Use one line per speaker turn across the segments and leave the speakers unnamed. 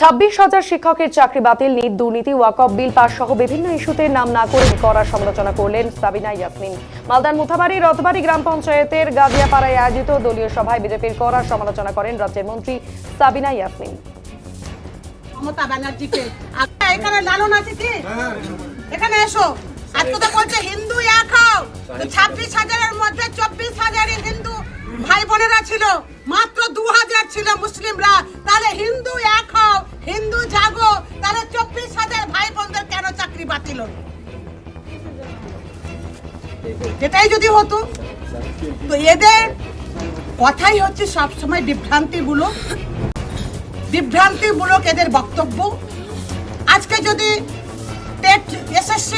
ছাব্বিশ হাজার শিক্ষকের চাকরি বাতিল নিট দুর্নীতি ওয়াকফ বিল পাস সহ বিভিন্ন ইস্যুতে নাম না করে করার সমালোচনা করলেন সাবিনা ইয়াসমিন। মালদার মুথাবাড়ি রথবাড়ি গ্রাম পঞ্চায়েতের গাদিয়াপাড়ায় আয়োজিত দলীয় সভায় বিজেপির করার সমালোচনা করেন রাজ্যের মন্ত্রী সাবিনা ইয়াসমিন।
আচ্ছা, ছাব্বিশ হাজারের মধ্যে চব্বিশ হাজারই হিন্দু ভাই বোনেরা ছিল, মাত্র দু হাজার ছিল মুসলিমরা। তাহলে হিন্দু এক হও, হিন্দু জাগো, তাহলে চব্বিশ হাজার ভাই বোনদের কেন চাকরি বাতিল এটাই যদি হতো। তো এদের কথাই হচ্ছে সবসময় বিভ্রান্তিমূলক। বিভ্রান্তিমূলক এদের বক্তব্য। আজকে যদি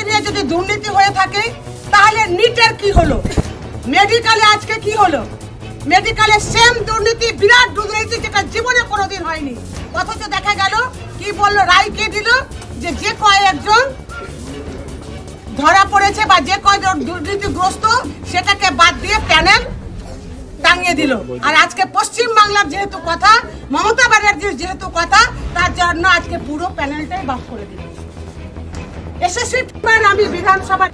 নিয়ে যদি দুর্নীতি হয়ে থাকে, তাহলে নিটের কি হলো? মেডিকেলে আজকে কি হলো? মেডিকেলে সেম দুর্নীতি, বিরাট দুর্নীতি যেটা জীবনে কোনোদিন হয়নি। অথচ দেখা গেল, কি বলল রায় কে দিল যে যে কয়েকজন ধরা পড়েছে বা যে কয়জন দুর্নীতিগ্রস্ত, সেটাকে বাদ দিয়ে প্যানেল টাঙিয়ে দিল। আর আজকে পশ্চিম বাংলার যেহেতু কথা, মমতা ব্যানার্জির যেহেতু কথা, তার জন্য আজকে পুরো প্যানেলটাই বাদ করে দিল। এসএসসি আমি বিধানসভা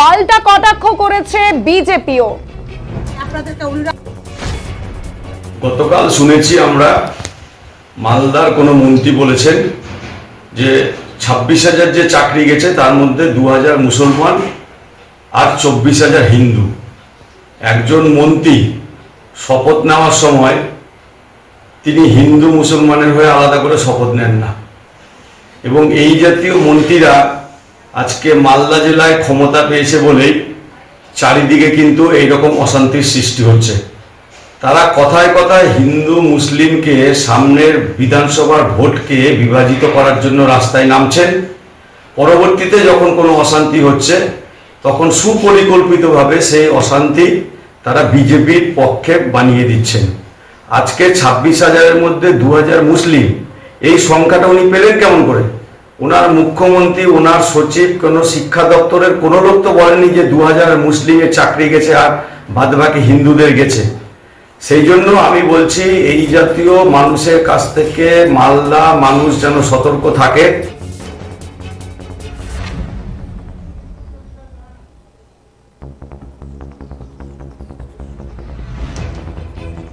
পাল্টা কটাক্ষ করেছে বিজেপিও।
গতকাল শুনেছি আমরা মালদার কোনো মন্ত্রী বলেছেন যে ছাব্বিশ হাজার যে চাকরি গেছে তার মধ্যে দু হাজার মুসলমান আর চব্বিশ হাজার হিন্দু। একজন মন্ত্রী শপথ নেওয়ার সময় তিনি হিন্দু মুসলমানের হয়ে আলাদা করে শপথ নেন না। এবং এই জাতীয় মন্ত্রীরা আজকে মালদা জেলায় ক্ষমতা পেয়েছে বলেই চারিদিকে কিন্তু এইরকম অশান্তির সৃষ্টি হচ্ছে। তারা কথায় কথায় হিন্দু, মুসলিমকে সামনের বিধানসভার ভোটকে বিভাজিত করার জন্য রাস্তায় নামছেন। পরবর্তীতে যখন কোনো অশান্তি হচ্ছে, তখন সুপরিকল্পিতভাবে সেই অশান্তি তারা বিজেপির পক্ষে বানিয়ে দিচ্ছেন। আজকে ছাব্বিশ হাজারের মধ্যে দু হাজার মুসলিম, এই সংখ্যাটা উনি পেলেন কেমন করে? ওনার মুখ্যমন্ত্রী ওনার সচিব, কোনো শিক্ষা দপ্তরের কোনো লোক তো বলেনি যে দু হাজার মুসলিমের চাকরি গেছে আর বাদবাকি হিন্দুদের গেছে। সেই জন্য আমি বলছি, এই জাতীয় মানুষের কাছ থেকে মালদা মানুষ যেন সতর্ক থাকে।